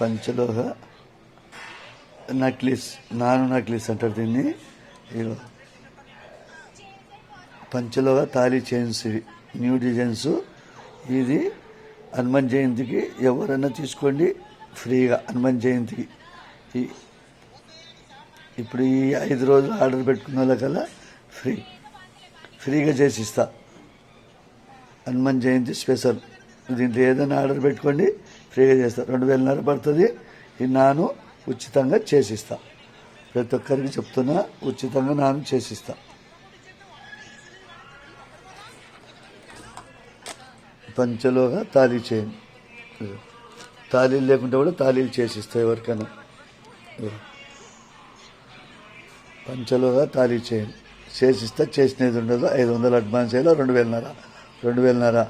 పంచలోహ necklace నాను necklace అంటారు దీన్ని. పంచలోహ తాళీ చైన్స్ ఇవి న్యూ డిజైన్స్. ఇది హనుమాన్ జయంతికి ఎవరైనా తీసుకోండి ఫ్రీగా హనుమాన్ జయంతికి. ఈ ఇప్పుడు ఈ ఐదు రోజులు ఆర్డర్ పెట్టుకున్న వాళ్ళకల్లా ఫ్రీ. ఫ్రీగా చేసి ఇస్తా హనుమాన్ జయంతి స్పెషల్. దీంట్లో ఏదైనా ఆర్డర్ పెట్టుకోండి ఫ్రీగా చేస్తా. రెండు వేలన్నర పడుతుంది. ఈ నాను ఉచితంగా చేసిస్తా. ప్రతి ఒక్కరికి చెప్తున్నా ఉచితంగా నాను చేసిస్తా. పంచలోగా తాళీ చేయండి తాళీలు లేకుంటే కూడా తాళీలు చేసిస్తా ఎవరికైనా. పంచలోగా తాళీ చేయండి చేసిస్తా చేసినది ఉండదు. ఐదు వందలు అడ్వాన్స్ అయ్యేలా రెండు వేలన్నర. రెండు వేలన్నర.